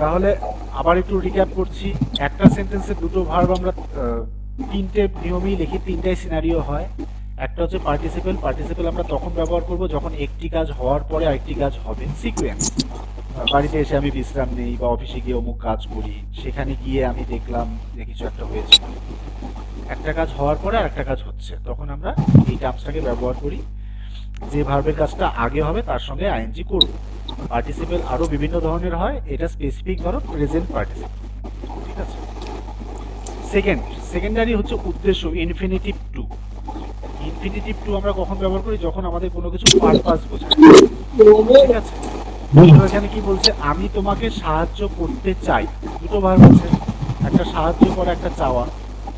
তাহলে আবার একটু রিক্যাপ করছি। একটা সেন্টেন্সে দুটো ভার্ব আমরা তিনটে নিয়মেই লিখি, তিনটাই সিনারিও হয়। একটা হচ্ছে পার্টিসিপেল পার্টিসিপেল আমরা তখন ব্যবহার করব যখন একটি কাজ হওয়ার পরে আরেকটি কাজ হবে। সিকোয়েন্স বাড়িতে এসে আমি বিশ্রাম নেই বা অফিসে গিয়ে অমুক কাজ করি, সেখানে গিয়ে আমি দেখলাম যে কিছু একটা হয়েছে। একটা কাজ হওয়ার পরে আরেকটা কাজ হচ্ছে। তখন আমরা এই টার্মসটাকে ব্যবহার করি। যে ভার্বের কাজটা আগে হবে, তার সঙ্গে আইএনজি করব। পার্টিসিপেল আরও বিভিন্ন ধরনের হয়, এটা স্পেসিফিক ধরো প্রেজেন্ট পার্টিসিপেল ঠিক আছে? সেকেন্ড সেকেন্ডারি হচ্ছে উদ্দেশ্য ইনফিনিটিভ টু ইনফিনিটিভ টু আমরা কখন ব্যবহার করি? যখন আমাদের কোনো কিছু পারপাস বোঝায়। ঠিক আছে? এখানে কি বলছে? আমি তোমাকে সাহায্য করতে চাই। দুটো ভার্ব আছে, একটা সাহায্য করা, একটা চাওয়া।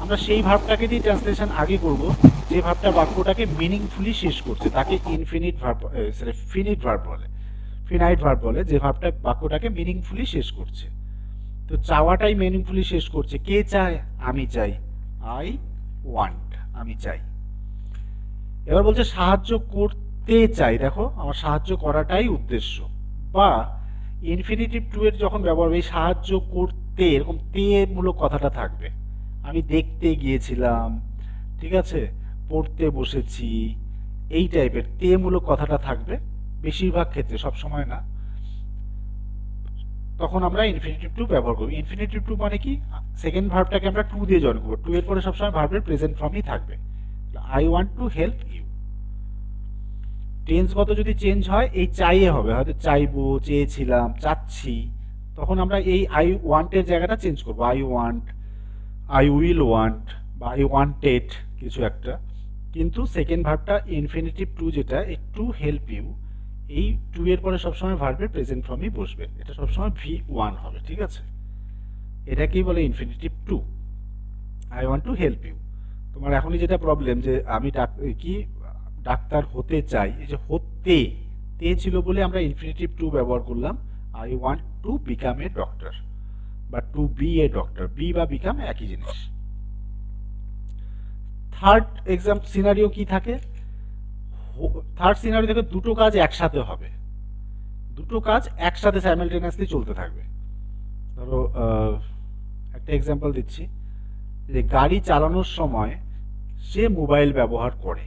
আমরা সেই ভাবটাকে দিয়ে ট্রান্সলেশন আগে করব, যে ভাবটা বাক্যটাকে মিনিংফুলি শেষ করছে, তাকে infinite verb sorry finite verb বলে। ফিনাইট ভার্ব বলে যে ভাবটা বাক্যটাকে মিনিংফুলি শেষ করছে। তো চাওয়াটাই মিনিংফুলি শেষ করছে। কে চায়? আমি চাই। আই ওয়ান্ট আমি চাই। এবার বলছে সাহায্য করতে চাই। দেখো, আমার সাহায্য করাটাই উদ্দেশ্য। বা ইনফিনিটিভ টু এর যখন ব্যবহার হবে সাহায্য করতে, এরকম তে মূলক কথাটা থাকবে। আমি দেখতে গিয়েছিলাম, ঠিক আছে? পড়তে বসেছি, এই টাইপের। তে মূলক কথাটা থাকবে, বেশিরভাগ ক্ষেত্রে সব সময় না। তখন আমরা ইনফিনিটিভ টু ব্যবহার করব। ইনফিনিটিভ টু মানে কি? সেকেন্ড ভার্বটাকে আমরা টু দিয়ে জয়েন করব। টু এর পরে সবসময় ভার্বের প্রেজেন্ট ফর্মই থাকবে। I want to help you টেন্সগত যদি চেঞ্জ হয়, এই চাইয়ে হবে। হয়তো চাইব, চেয়েছিলাম, চাচ্ছি। তখন আমরা এই আই ওয়ান্টের জায়গাটা চেঞ্জ করব। I want I will want বা আই ওয়ান্টেড কিছু একটা। কিন্তু সেকেন্ড ভার্বটা ইনফিনিটিভ টু যেটা এই টু হেল্প ইউ এই টু এর পরে সবসময় ভার্বের প্রেজেন্ট ফর্মই বসবে। এটা সবসময় ভি ওয়ান হবে, ঠিক আছে? এটাকেই বলে infinitive to I want to help you তোমার এখনই যেটা প্রবলেম যে আমি ডাক কি ডাক্তার হতে চাই, এই যে হতে, তে ছিল বলে আমরা ইনফিনিটিভ টু ব্যবহার করলাম। I want to become a doctor বা to be a doctor be বা বিকাম একই জিনিস। থার্ড এক্সাম সিনারিও কি থাকে? থার্ড সিনারিও থেকে দুটো কাজ একসাথে হবে। দুটো কাজ একসাথে সাইমালটেনিয়াসলি চলতে থাকবে। ধরো একটা এক্সাম্পল দিচ্ছি। যে গাড়ি চালানোর সময় সে মোবাইল ব্যবহার করে।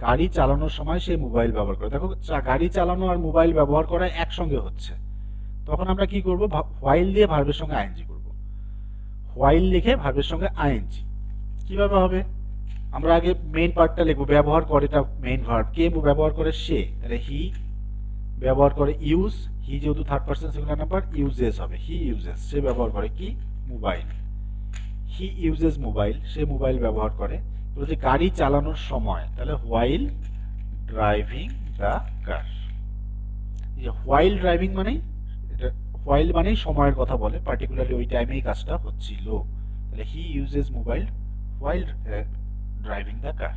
গাড়ি চালানোর সময় সে মোবাইল ব্যবহার করে। দেখো গাড়ি চালানো আর মোবাইল ব্যবহার করা একসঙ্গে হচ্ছে। তখন আমরা কি করব? হোয়াইল দিয়ে ভার্বের সঙ্গে আইএনজি করব। হোয়াইল লিখে ভার্বের সঙ্গে আইএনজি কীভাবে হবে? আমরা আগে মেইন পার্টটা লিখব, ব্যবহার করে এটা মেইন ভার্ব কে ব্যবহার করে? সে। তাহলে হি ব্যবহার করে ইউজ হি যেহেতু third person singular number uses হবে। হি ইউজেস সে ব্যবহার করে কি? মোবাইল হি ইউজেস মোবাইল সে মোবাইল ব্যবহার করে। বলছে গাড়ি চালানোর সময়, তাহলে while driving the car while driving মানেই হোয়াইল মানেই সময়ের কথা বলে পার্টিকুলারলি ওই টাইমেই কাজটা হচ্ছিল। তাহলে he uses mobile while driving the car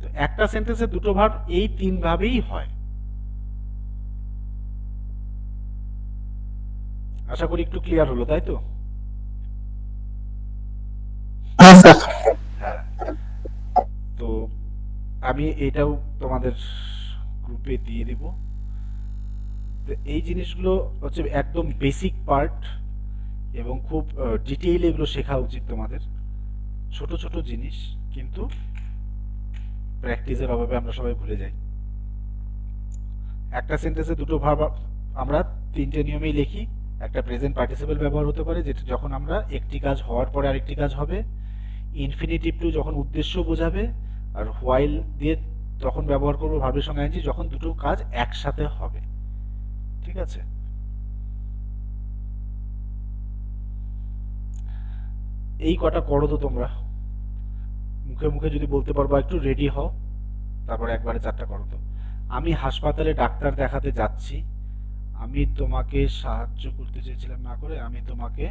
তো একটা সেন্টেন্সে দুটো ভাব এই তিন ভাবেই হয়। আশা করি একটু ক্লিয়ার হলো তাই তো? হ্যাঁ হ্যাঁ। তো আমি এটাও তোমাদের গ্রুপে দিয়ে দিব। এই জিনিসগুলো হচ্ছে একদম বেসিক পার্ট এবং খুব ডিটেইল এগুলো শেখা উচিত তোমাদের। ছোট ছোট জিনিস, কিন্তু প্র্যাকটিসের অভাবে আমরা সবাই ভুলে যাই। একটা সেন্টেন্সে দুটো ভাব আমরা তিনটে নিয়মেই লিখি। একটা প্রেজেন্ট পার্টিসিপেল ব্যবহার হতে পারে, যেটা যখন আমরা একটি কাজ হওয়ার পরে আরেকটি কাজ হবে। ইনফিনিটিভ টু যখন উদ্দেশ্য বোঝাবে, আর হোয়াইল দিয়ে তখন ব্যবহার করব ভার্বের সঙ্গে আনছি যখন দুটো কাজ একসাথে হবে। ঠিক আছে? এই কটা করো তো তোমরা। মুখে মুখে যদি বলতে পারব একটু রেডি হও, তারপরে একবারে চারটা করো তো। আমি হাসপাতালে ডাক্তার দেখাতে যাচ্ছি। আমি তোমাকে সাহায্য করতে চেয়েছিলাম না করে, আমি তোমাকে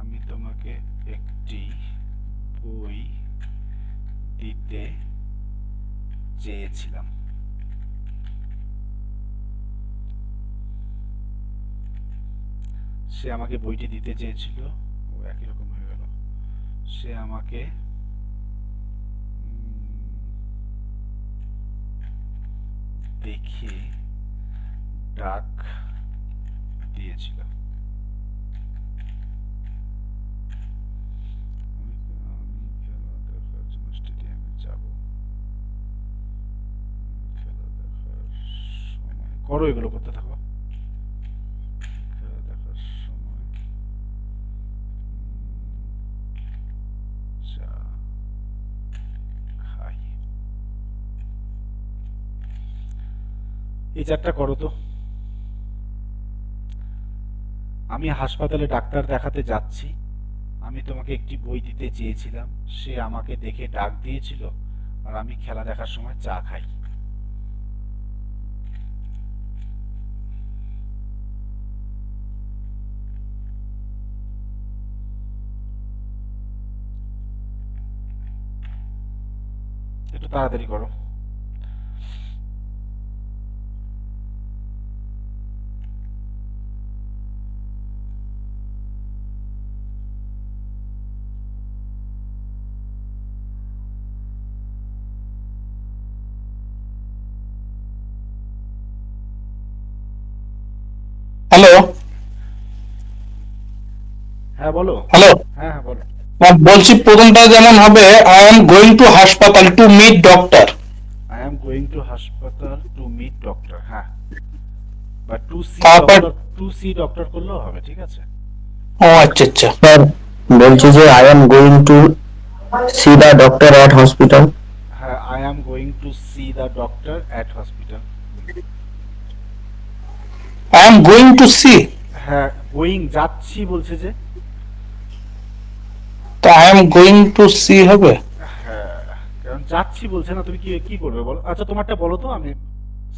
আমি তোমাকে একটি বই দিতে চেয়েছিলাম। সে আমাকে বইটি দিতে চেয়েছিল। ও একই রকম হয়ে গেল। সে আমাকে দেখে ডাক দিয়েছিল। করো এগুলো করতে থাকো। এই চারটা করো তো। আমি হাসপাতালে ডাক্তার দেখাতে যাচ্ছি। আমি তোমাকে একটি বই দিতে চেয়েছিলাম। সে আমাকে দেখে ডাক দিয়েছিল আর আমি খেলা দেখার সময় চা খাই। একটু তাড়াতাড়ি করো। হ্যালো? হ্যাঁ বলো। হ্যালো? হ্যাঁ হ্যাঁ বলো। বলছি প্রথমটা যেমন হবে আই এম গোয়িং টু হাসপাতাল to meet doctor I am going to হাসপাতাল টু মিট ডক্টর হ্যাঁ। বা to see doctor to see doctor করলেও হবে ঠিক আছে? ও আচ্ছা আচ্ছা। স্যার বলছি যে I am going to see the doctor at hospital হ্যাঁ I am going to see the doctor at hospital I am going to see হ্যাঁ গোয়িং যাচ্ছি বলছে যে। তো I am going to see হবে। হ্যাঁ কারণ যাচ্ছি বলছে না তুমি কি কি করবে বলো? আচ্ছা তোমারটা বলো তো আমি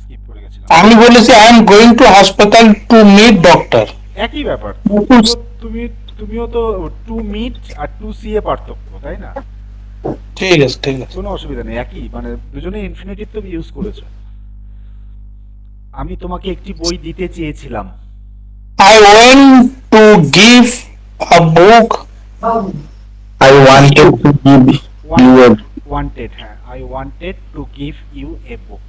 স্কিপ করে গেছিলাম। আমি বলেছি আই এম গোয়িং টু হাসপাতাল টু মিট ডক্টর একই ব্যাপার। তুমি তুমিও তো টু মিট আর টু সি এ পার্থক্য তাই না? ঠিক আছে ঠিক আছে। কোনো অসুবিধা নেই একই মানে দুজনেই ইনফিনিটিভ তুমি ইউজ করেছ। আমি তোমাকে একটি বই দিতে চেয়েছিলাম। I went to give a book I wanted to give you a wanted হ্যাঁ। I wanted to give you a book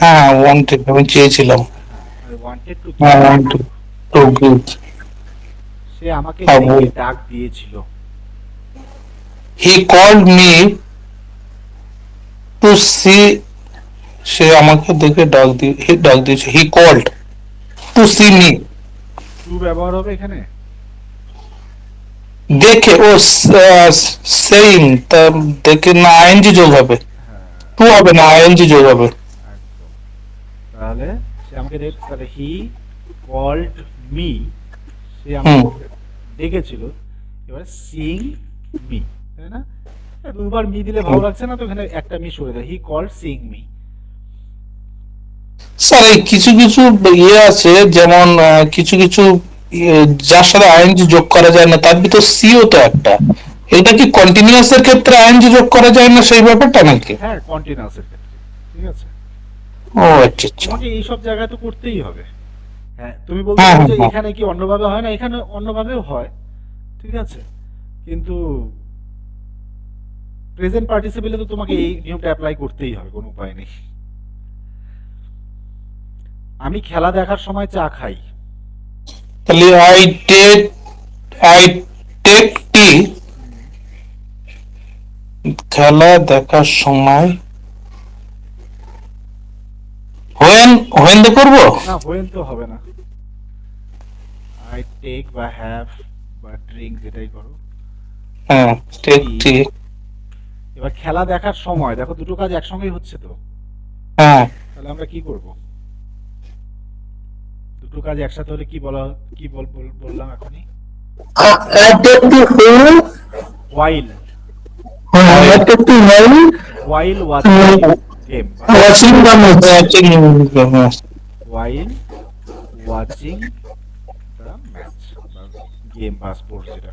হ্যাঁ ওয়ান্টেড আমি চেয়েছিলাম। I wanted to I want to give সে আমাকে হ্যাঁ। ডাক দিয়েছিল। He called me to see সে আমাকে দেখে ডাক দিয়ে ডাক দিয়েছে he called to see me to ব্যবহার হবে এখানে? দেখে ও সেইম তা দেখে না আইএনজি যোগ হবে। হ্যাঁ। টু হবে না আইএনজি যোগ হবে। তাহলে সে আমাকে দেখ তাহলে হি কল্ড মি সে আমাকে ডেকেছিল এবার সিং মি তাই না? দুবার মি দিলে ভালো লাগছে না তো এখানে একটা মি সরে দেয় he calling me sir এই কিছু কিছু ইয়ে আছে যেমন কিছু কিছু ইয়ে, যার সাথে আইএনজি যোগ করা যায় না তার ভিতর সিও তো একটা। এটা কি কন্টিনিউয়াস এর ক্ষেত্রে আইএনজি যোগ করা যায় না সেই ব্যাপারটা নাকি? হ্যাঁ কন্টিনিউয়াসের ক্ষেত্রে ঠিক আছে। ও আচ্ছা আচ্ছা। এই সব জায়গায় তো করতেই হবে। হ্যাঁ তুমি বলতে হ্যাঁ, যে হ্যাঁ। এখানে কি অন্যভাবে হয় না এখানে অন্যভাবেও হয় ঠিক আছে। কিন্তু প্রেজেন্ট পার্টিসিপেলে তো তোমাকে এই নিয়মটা অ্যাপ্লাই করতেই হবে কোনো উপায় নেই। আমি খেলা দেখার সময় চা খাই। তাহলে I take I take tea খেলা দেখার সময় হোয়েন হোয়েন দে করব? না হোয়েন তো হবে না। আই টেক বা হ্যাভ বা ড্রিঙ্ক যেটাই করো। হ্যাঁ টেক টি এবার খেলা দেখার সময় দেখো দুটো কাজ একসঙ্গেই হচ্ছে তো। হ্যাঁ। তাহলে আমরা কি করব? দুটো কাজ একসাথে হলে কি বলা কি বল বল- বললাম এখনই? ওয়াইল ওয়াচিং যেটা।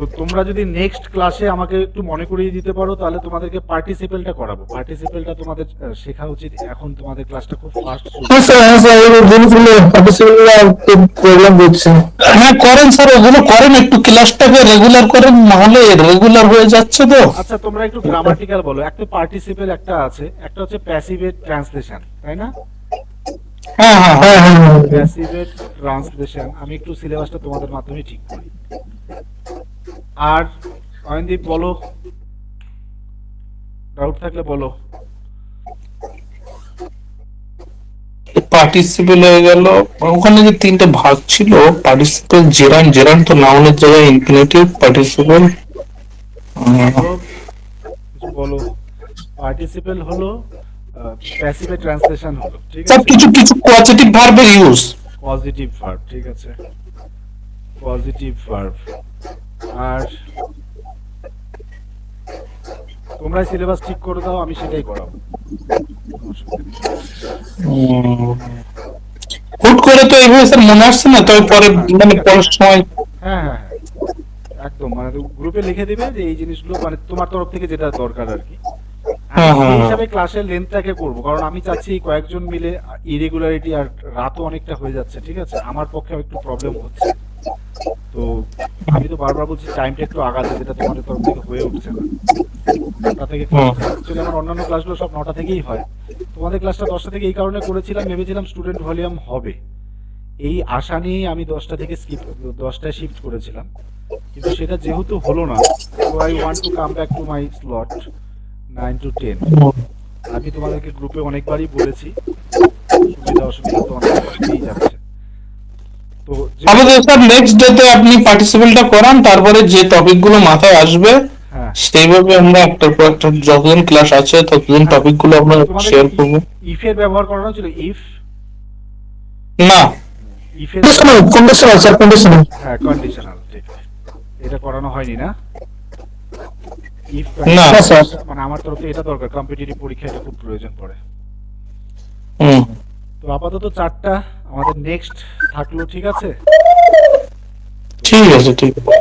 তো তোমরা যদি নেক্সট ক্লাসে আমাকে একটু মনে করিয়ে দিতে পারো তাহলে তোমাদেরকে পার্টিসিপেলটা করাবো। পার্টিসিপেলটা তোমাদের শেখা উচিত। এখন তোমাদের ক্লাসটা খুব ফাস্ট হ্যাঁ স্যার হ্যাঁ স্যার জিনিসগুলো পার্টিসিপেন্টরা খুব প্রবলেম দিচ্ছে হ্যাঁ করেন স্যার ওগুলো করেন একটু ক্লাসটাকে রেগুলার করেন নাহলে রেগুলার হয়ে যাচ্ছে তো। আচ্ছা তোমরা একটু গ্রামাটিক্যাল বলো। একটা পার্টিসিপেল একটা আছে একটা হচ্ছে প্যাসিভেট ট্রান্সলেশন তাই না? হ্যাঁ হ্যাঁ হ্যাঁ হ্যাঁ। হ্যাঁ হ্যাঁ প্যাসিভেট ট্রান্সলেশন আমি একটু সিলেবাসটা তোমাদের মাধ্যমে ঠিক করি। আর অয়নদীপ বলো। ডাউট থাকলে বলো। পার্টিসিপেল হয়ে গেল। ওখানে যে তিনটে ভাগ ছিল পার্টিসিপেল জেরান জেরান তো নাউনের জায়গায় ইনফিনিটিভ পার্টিসিপেল বলো, পার্টিসিপেল হলো প্যাসিভেট ট্রান্সলেশন হলো ঠিক আছে? কিছু কিছু পজিটিভ ভার্বের ইউজ পজিটিভ ভার্ব ঠিক আছে। পজিটিভ ভার্ব আর তোমরা সিলেবাস ঠিক করে দাও আমি সেটাই করাবো। হুট করে তো এইভাবে স্যার মনে আসছে না তবে পরে মানে পরের সময় হ্যাঁ হ্যাঁ হ্যাঁ। একদম মানে গ্রুপে লিখে দিবে যে এই জিনিসগুলো মানে তোমার তরফ থেকে যেটা দরকার আর কি। হ্যাঁ। হিসাবে ক্লাসের লেন্থটাকে করব কারণ আমি চাচ্ছি কয়েকজন মিলে ইরেগুলারিটি আর রাতও অনেকটা হয়ে যাচ্ছে ঠিক আছে? আমার পক্ষে একটু প্রবলেম হচ্ছে। তো আমি তো বারবার বলছি টাইমটা একটু আগাতে যেটা তোমাদের তরফ থেকে হয়ে উঠছে না। নটা থেকে অ্যাকচুয়ালি আমার অন্যান্য ক্লাসগুলো সব নটা থেকেই হয়। তোমাদের ক্লাসটা দশটা থেকে এই কারণে করেছিলাম ভেবেছিলাম স্টুডেন্ট ভলিউম হবে। এই আশা নিয়েই আমি দশটা থেকে স্কিপ দশটায় শিফট করেছিলাম। কিন্তু সেটা যেহেতু হলো না তো I want to come back to my slot nine to ten আমি তোমাদেরকে গ্রুপে অনেকবারই বলেছি সুবিধা অসুবিধা তো অনেক হয়েই যাচ্ছে তো স্যার নেক্সট ডেতে আপনি পার্টিসিপেলটা করান তারপরে যে টপিকগুলো মাথায় আসবে হ্যাঁ। সেইভাবে আমরা একটার পর একটা যতদিন ক্লাস আছে ততদিন টপিকগুলো আমরা শেয়ার করব। ইফের ব্যবহার করানো ছিল ইফ না। ইফের কন্ডিশনাল কন্ডিশনাল স্যার কন্ডিশনাল হ্যাঁ কন্ডিশনাল এটা করানো হয়নি না? ইফ না। হ্যাঁ, স্যার। মানে আমার তরফ থেকে এটা দরকার কম্পিটিটিভ পরীক্ষা এটা খুব প্রয়োজন পড়ে। হুম। তো আপাতত চারটা আমাদের নেক্সট থাকল ঠিক আছে? ঠিক আছে ঠিক আছে।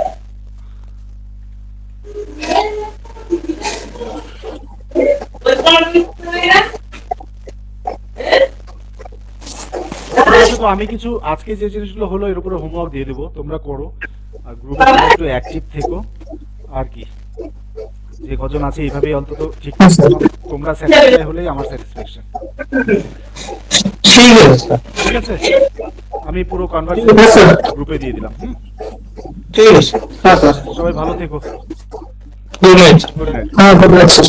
তো আমি কিছু আজকে যে জিনিসগুলো হলো এর উপরে হোমওয়ার্ক দিয়ে দেবো তোমরা করো। আর গ্রুপে একটু অ্যাক্টিভ থেকো। আর কি? যে কজন আছে এইভাবেই অন্তত ঠিক তোমরা স্যাটিসফাই হলেই আমার স্যাটিসফ্যাকশন ঠিক আছে ঠিক আছে? আমি পুরো কনভারসেশন গ্রুপে দিয়ে দিলাম। ঠিক আছে। হ্যাঁ স্যার। সবাই ভালো থেকো। গুড নাইট হ্যাঁ গুড নাইট স্যার